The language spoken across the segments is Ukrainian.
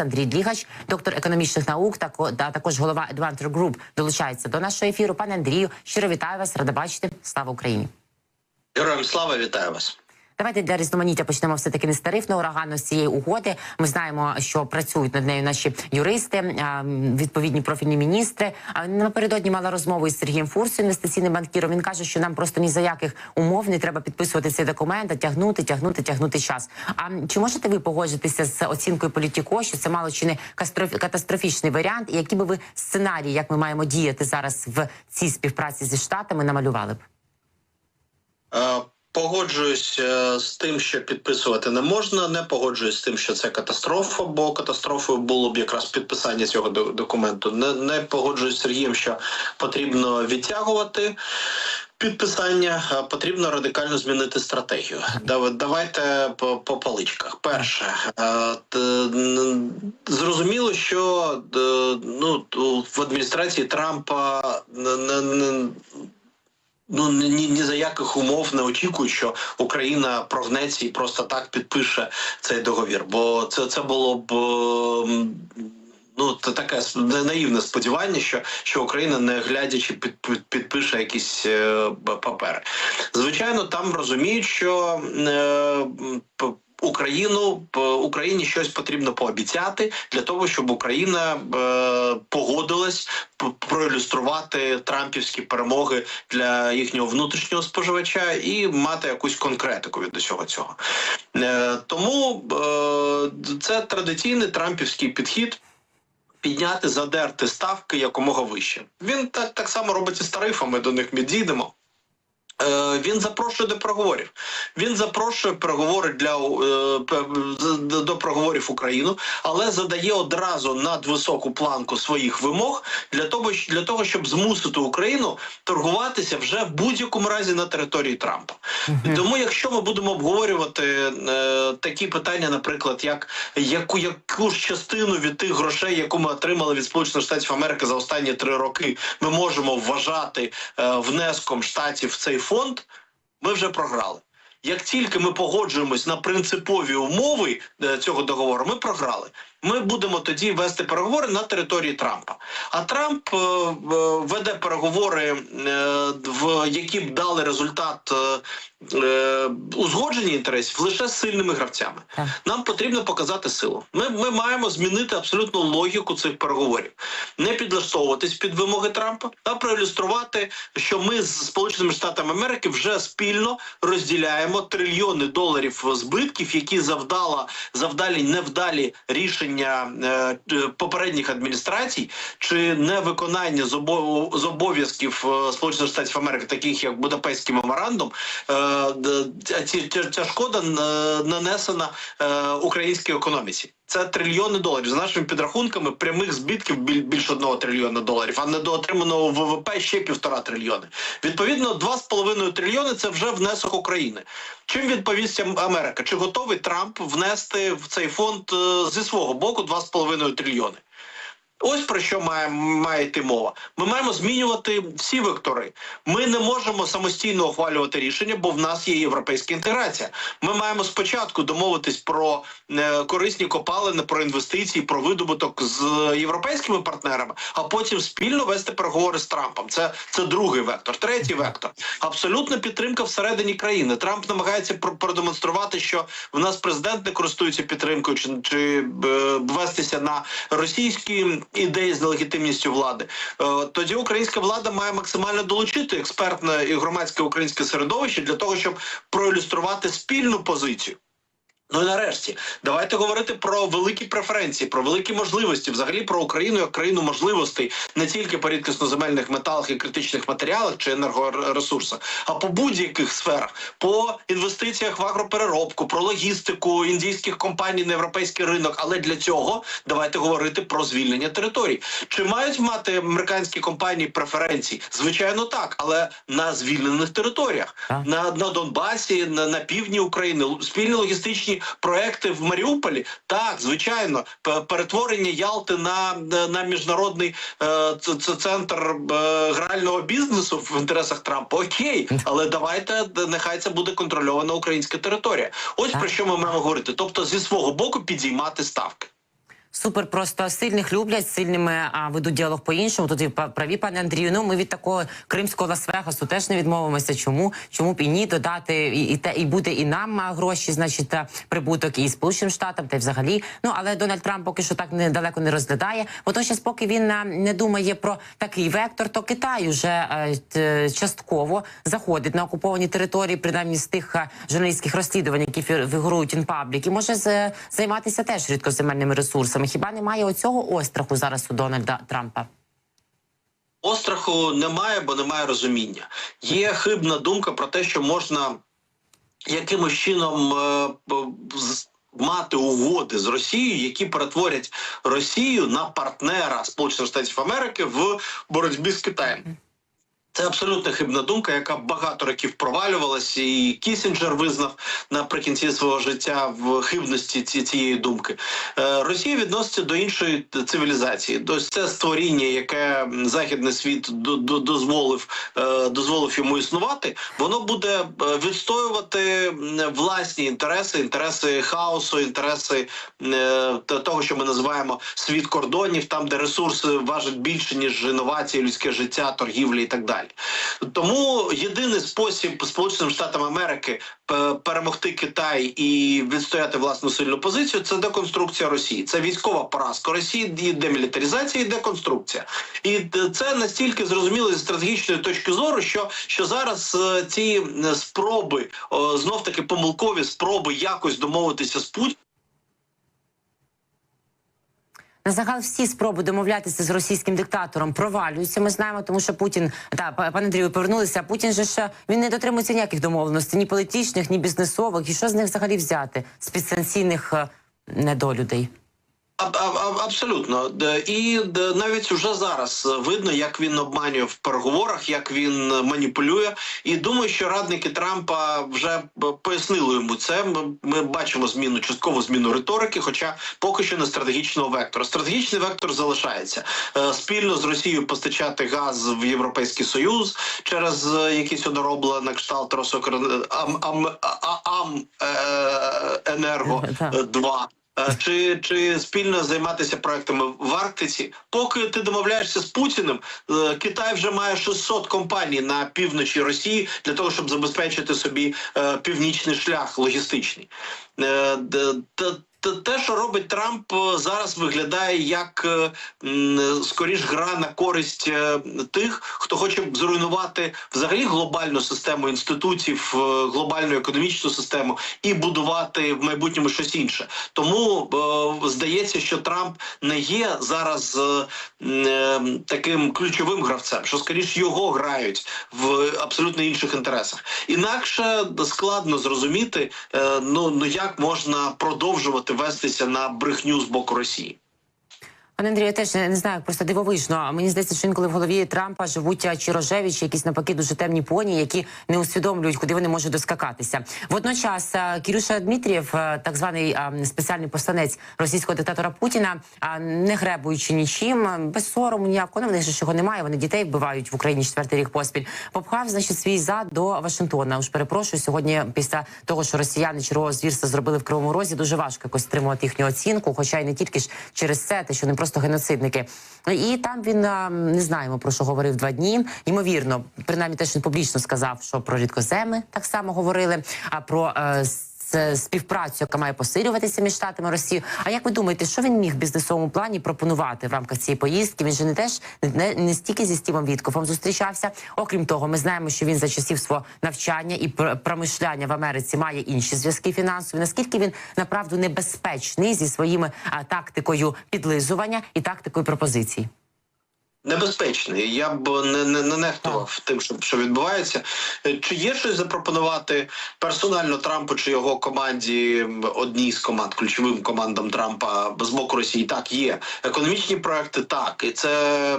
Андрій Длігач, доктор економічних наук, та, та також голова Adventure Group долучається до нашого ефіру. Пане Андрію, щиро вітаю вас, рада бачити. Слава Україні! Героям слава вітаю вас. Давайте для різноманіття почнемо все таки не з тарифного урагану з цієї угоди. Ми знаємо, що працюють над нею наші юристи, відповідні профільні міністри. А напередодні мала розмову із Сергієм Фурсом, інвестиційним банкіром. Він каже, що нам просто ні за яких умов не треба підписувати цей документ, а тягнути, тягнути, тягнути час. А чи можете ви погоджуватися з оцінкою політіко, що це мало чи не катастрофічний варіант? І які би ви сценарії, як ми маємо діяти зараз в цій співпраці зі штатами, намалювали б? Погоджуюсь е, з тим, що підписувати не можна. Не погоджуюсь з тим, що це катастрофа, бо катастрофою було б якраз підписання цього до- документу. Не, не погоджуюсь з Сергієм, що потрібно відтягувати. Підписання а потрібно радикально змінити стратегію. Дав- Давайте по, по паличках. Перше, е, зрозуміло, що ну в адміністрації Трампа не, не Ну ні, ні, за яких умов не очікують, що Україна прогнеться і просто так підпише цей договір. Бо це, це було б ем, ну таке наївне сподівання, що, що Україна, не глядячи, під, під, підпише якісь е, папери. Звичайно, там розуміють, що е, Україну Україні щось потрібно пообіцяти для того, щоб Україна е, погодилась проілюструвати трампівські перемоги для їхнього внутрішнього споживача і мати якусь конкретику від усього цього. Е, тому е, це традиційний трампівський підхід. Підняти, задерти ставки якомога вище. Він так, так само робить і з тарифами, до них ми дійдемо. Е, Він запрошує до переговорів. Він запрошує переговори для е, до переговорів Україну, але задає одразу надвисоку планку своїх вимог для того, для того, щоб змусити Україну торгуватися вже в будь-якому разі на території Трампа. Тому, якщо ми будемо обговорювати е, такі питання, наприклад, як яку яку ж частину від тих грошей, яку ми отримали від Сполучених Штатів Америки за останні три роки, ми можемо вважати е, внеском штатів в цей фонд, ми вже програли. Як тільки ми погоджуємось на принципові умови е, цього договору, ми програли. Ми будемо тоді вести переговори на території Трампа. А Трамп е, е, веде переговори, е, в які б дали результат е, узгодження інтересів лише з сильними гравцями. Нам потрібно показати силу. Ми, ми маємо змінити абсолютно логіку цих переговорів, не підлаштовуватись під вимоги Трампа, а проілюструвати, що ми з Сполученими Штатами Америки вже спільно розділяємо трильйони доларів збитків, які завдала завдалі невдалі рішення е, попередніх адміністрацій чи невиконання з обов'язків е, Сполучених Штатів Америки, таких як Будапештський меморандум. Е, ця, ця, ця шкода е, нанесена е, українській економіці. Це трильйони доларів. За нашими підрахунками, прямих збитків біль, більше одного трильйона доларів, а недоотриманого ВВП ще півтора трильйони. Відповідно, два з половиною трильйони це вже внесок України. Чим відповість Америка? Чи готовий Трамп внести в цей фонд е, зі свого боку два з половиною трильйони? Ось про що має, має йти мова. Ми маємо змінювати всі вектори. Ми не можемо самостійно ухвалювати рішення, бо в нас є європейська інтеграція. Ми маємо спочатку домовитись про е, корисні копалини, про інвестиції, про видобуток з європейськими партнерами, а потім спільно вести переговори з Трампом. Це, це другий вектор. Третій вектор абсолютна підтримка всередині країни. Трамп намагається про- продемонструвати, що в нас президент не користується підтримкою, чи, чи е, вестися на російські ідеї з нелегітимністю влади. Е, тоді українська влада має максимально долучити експертне і громадське українське середовище для того, щоб проілюструвати спільну позицію. Ну і нарешті, давайте говорити про великі преференції, про великі можливості, взагалі про Україну як країну можливостей не тільки по рідкісноземельних металах і критичних матеріалах чи енергоресурсах, а по будь-яких сферах, по інвестиціях в агропереробку, про логістику індійських компаній на європейський ринок. Але для цього давайте говорити про звільнення територій. Чи мають мати американські компанії преференції? Звичайно, так, але на звільнених територіях, на, на Донбасі, на, на півдні України, спільні логістичні проекти в Маріуполі. Так, звичайно, перетворення Ялти на, на міжнародний е, центр е, грального бізнесу в інтересах Трампа. Окей, але давайте нехай це буде контрольована українська територія. Ось про що ми маємо говорити. Тобто, зі свого боку підіймати ставки. Супер, просто сильних люблять, сильними а, ведуть діалог по-іншому. Тут і праві, пане Андрію. Ну ми від такого кримського Лас-Вегасу теж не відмовимося. Чому? Чому б і ні додати і, і те, і буде і нам гроші, значить, прибуток, і Сполученим Штатам, та й взагалі. Ну але Дональд Трамп поки що так недалеко не розглядає. Водночас, поки він не думає про такий вектор, то Китай вже е, частково заходить на окуповані території, принаймні з тих а, журналістських розслідувань, які фігурують інпаблік, і може з- займатися теж рідкоземельними ресурсами. Хіба немає оцього остраху зараз у Дональда Трампа? Остраху немає, бо немає розуміння. Є хибна думка про те, що можна якимось чином е, мати угоди з Росією, які перетворять Росію на партнера Сполучених Штатів Америки в боротьбі з Китаєм. Це абсолютно хибна думка, яка багато років провалювалася, і Кісінджер визнав наприкінці свого життя в хибності ці, цієї думки. Е, Росія відноситься до іншої цивілізації. Тобто це створіння, яке західний світ до- до- дозволив, е, дозволив йому існувати. Воно буде е, відстоювати власні інтереси, інтереси хаосу, інтереси е, того, що ми називаємо світ кордонів, там де ресурси важать більше ніж інновації, людське життя, торгівля і так далі. Тому єдиний спосіб Сполученим Штатам Америки е, перемогти Китай і відстояти власну сильну позицію це деконструкція Росії. Це військова поразка Росії, і демілітаризація, і деконструкція. І це настільки зрозуміло зі стратегічної точки зору, що, що зараз е, ці е, спроби, знов таки помилкові спроби якось домовитися з Путіним, На загал всі спроби домовлятися з російським диктатором провалюються. Ми знаємо, тому що Путін та па- пане Андрію, повернулися. Путін же ще він не дотримується ніяких домовленостей, ні політичних, ні бізнесових. І що з них взагалі взяти з підсанкційних е, недолюдей? А- а- а- Абсолютно, і навіть вже зараз видно, як він обманює в переговорах, як він маніпулює. І думаю, що радники Трампа вже пояснили йому це. Ми, ми бачимо зміну, часткову зміну риторики, хоча поки що не стратегічного вектора. Стратегічний вектор залишається Е, спільно з Росією постачати газ в Європейський Союз через е, якісь одоробле на кшталт Росокр- ам, ам, а- ам, е, енерго Так. е, 2 Е, Чи, чи спільно займатися проектами в Арктиці? Поки ти домовляєшся з Путіним, е, Китай вже має 600 компаній на півночі Росії для того, щоб забезпечити собі е, північний шлях логістичний. Е, д- т- т- Те, що робить Трамп, е, зараз виглядає як е, скоріш гра на користь е, тих, хто хоче зруйнувати взагалі глобальну систему інститутів, е, глобальну економічну систему і будувати в майбутньому щось інше. Тому е, здається, що Трамп не є зараз е, е, таким ключовим гравцем, що скоріш його грають в абсолютно інших інтересах. Інакше складно зрозуміти, е, ну ну як можна продовжувати вестися на брехню з боку Росії. Пане Андрію, я теж не, не знаю, просто дивовижно. Мені здається, що інколи в голові Трампа живуть чи рожеві, чи якісь навпаки дуже темні поні, які не усвідомлюють, куди вони можуть доскакатися. Водночас Кірюша Дмитрієв, так званий спеціальний посланець російського диктатора Путіна, не гребуючи нічим, без сорому ніякого, ну в них же чого немає. Вони дітей вбивають в Україні четвертий рік поспіль. Попхав значить свій зад до Вашингтона. Уж перепрошую сьогодні. Після того, що росіяни чергового звірства зробили в Кривому Розі, дуже важко якось стримувати їхню оцінку, хоча й не тільки ж через це, те, що вони просто геноцидники. І там він не знаємо про що говорив два дні. Ймовірно, принаймні теж він публічно сказав, що про рідкоземи так само говорили. А про е, співпрацю, яка має посилюватися між штатами і Росією. А як ви думаєте, що він міг в бізнесовому плані пропонувати в рамках цієї поїздки? Він же не теж не, не стільки зі Стівом Віткофом зустрічався. Окрім того, ми знаємо, що він за часів свого навчання і пр- промишляння в Америці має інші зв'язки фінансові. Наскільки він направду небезпечний зі своїми а, тактикою підлизування і тактикою пропозицій? Небезпечний. Я б не, не, не нехтував тим, що, що відбувається. Е, Чи є щось запропонувати персонально Трампу чи його команді, одній з команд, ключовим командам Трампа з боку Росії? Так, є. Економічні проекти так. І це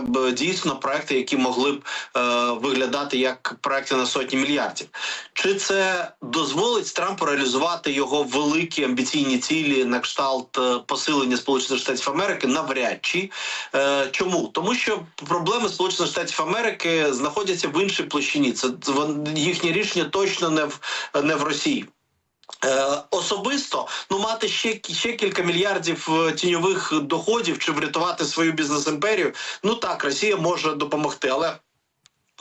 б, дійсно проекти, які могли б е, виглядати як проекти на сотні мільярдів. Чи це дозволить Трампу реалізувати його великі амбіційні цілі на кшталт е, посилення Сполучених Штатів Америки? Навряд чи Е, чому? Тому що проблеми Сполучених Штатів Америки знаходяться в іншій площині. Це їхнє рішення точно не в не в Росії. Е, особисто ну мати ще ще кілька мільярдів е, тіньових доходів чи врятувати свою бізнес імперію. Ну так, Росія може допомогти, але.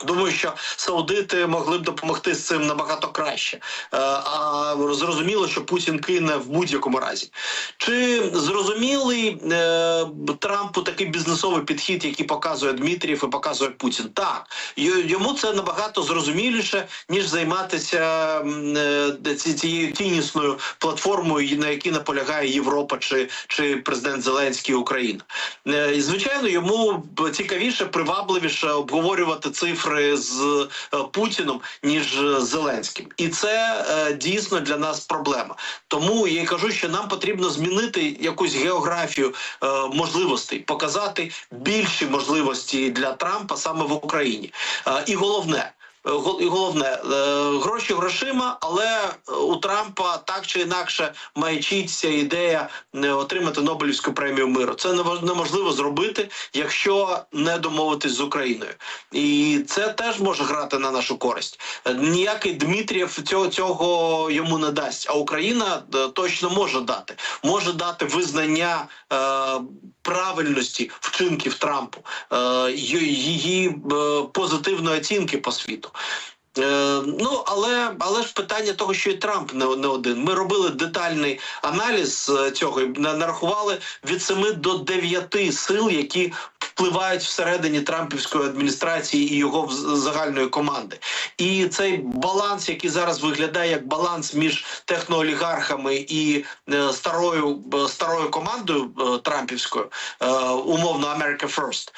Думаю, що саудити могли б допомогти з цим набагато краще. Е, а зрозуміло, що Путін кине в будь-якому разі. Чи зрозумілий е, Трампу такий бізнесовий підхід, який показує Дмитрієв і показує Путін? Так йому це набагато зрозуміліше, ніж займатися е, цією тінісною платформою, на якій наполягає Європа чи, чи президент Зеленський Україна. Е, Звичайно, йому цікавіше, привабливіше обговорювати цифри з е, Путіном ніж з Зеленським, і це е, дійсно для нас проблема. Тому я кажу, що нам потрібно змінити якусь географію е, можливостей, показати більші можливості для Трампа саме в Україні. Е, і головне. Е, головне е, гроші грошима, але е, у Трампа так чи інакше маячиться ідея отримати Нобелівську премію миру. Це неможливо зробити, якщо не домовитись з Україною, і це теж може грати на нашу користь. Ніякий Дмитрієв цього цього йому не дасть. А Україна точно може дати, може дати визнання правильності вчинків Трампу, е, її е, позитивної оцінки по світу. Е, ну але але ж питання того, що і Трамп не, не один. Ми робили детальний аналіз цього і на- нарахували від 7 до 9 сил, які впливають всередині Трампівської адміністрації і його загальної команди. І цей баланс, який зараз виглядає як баланс між техноолігархами і е, старою е, старою командою е, Трампівською, умовно America First,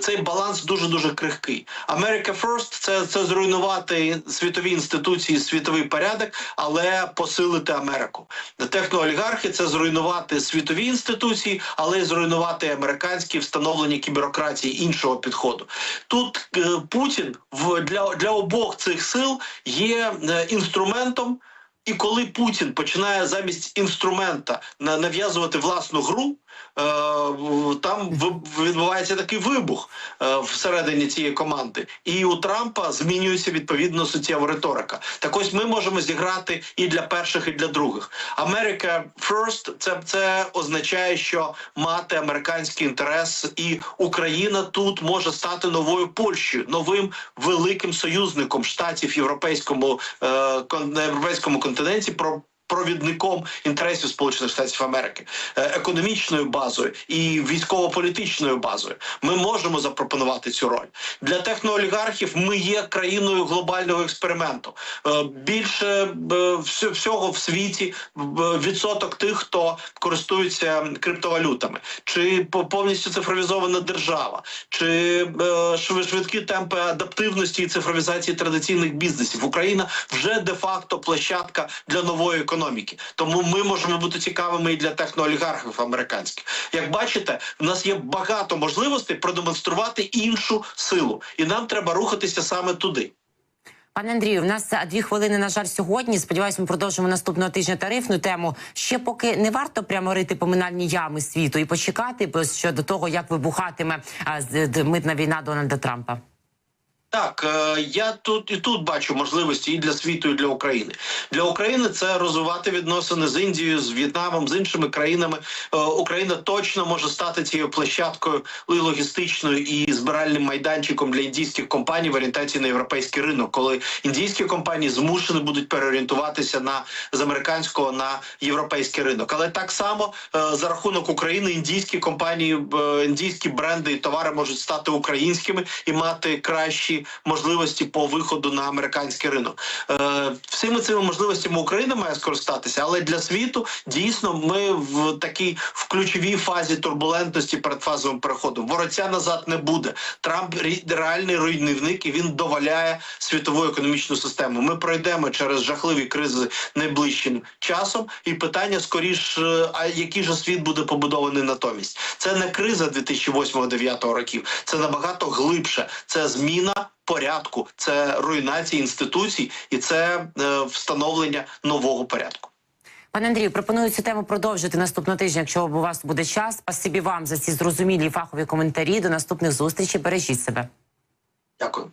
цей баланс дуже дуже крихкий. America First – це, це зруйнувати світові інституції, світовий порядок, але посилити Америку. Техноолігархи це зруйнувати світові інституції, але й зруйнувати американські встановлені кіберократії іншого підходу. Тут Путін в для, для обох цих сил є е, інструментом. І коли Путін починає замість інструмента на- нав'язувати власну гру, е, там відбувається такий вибух е, всередині цієї команди, і у Трампа змінюється відповідно суттєва риторика. Так ось ми можемо зіграти і для перших, і для других. America First – це, це означає, що мати американський інтерес, і Україна тут може стати новою Польщею, новим великим союзником штатів європейському е, кон- європейському континенті. Про Провідником інтересів Сполучених Штатів Америки, е, економічною базою і військово-політичною базою, ми можемо запропонувати цю роль для техноолігархів. Ми є країною глобального експерименту. Е, Більше е, всього в світі відсоток тих, хто користується криптовалютами, чи по- повністю цифровізована держава, чи швидкі темпи адаптивності і цифровізації традиційних бізнесів. Україна вже де-факто площадка для нової економіки. Тому ми можемо бути цікавими і для техноолігархів американських. Як бачите, в нас є багато можливостей продемонструвати іншу силу, і нам треба рухатися саме туди. Пане Андрію, в нас дві хвилини, на жаль, сьогодні. Сподіваюсь, ми продовжимо наступного тижня тарифну тему. Ще поки не варто прямо рити поминальні ями світу і почекати щодо того, як вибухатиме митна війна Дональда Трампа. Так, е, я тут і тут бачу можливості і для світу, і для України. Для України це розвивати відносини з Індією, з В'єтнамом, з іншими країнами. Е, Україна точно може стати цією площадкою і логістичною і збиральним майданчиком для індійських компаній в орієнтації на європейський ринок, коли індійські компанії змушені будуть переорієнтуватися на з американського на європейський ринок. Але так само е, за рахунок України індійські компанії, індійські бренди і товари можуть стати українськими і мати кращі можливості по виходу на американський ринок. Е, всіми цими можливостями Україна має скористатися, але для світу дійсно ми в такій в ключовій фазі турбулентності перед фазовим переходом. Вороття назад не буде. Трамп реальний руйнівник і він доваляє світову економічну систему. Ми пройдемо через жахливі кризи найближчим часом. І питання скоріш, е, а який же світ буде побудований натомість? Це не криза 2008-2009 років. Це набагато глибше. Це зміна порядку, це руйнація інституцій і це е, встановлення нового порядку. Пане Андрію, пропоную цю тему продовжити наступного тижня, якщо у вас буде час. Спасибі вам за ці зрозумілі фахові коментарі. До наступних зустрічей. Бережіть себе. Дякую.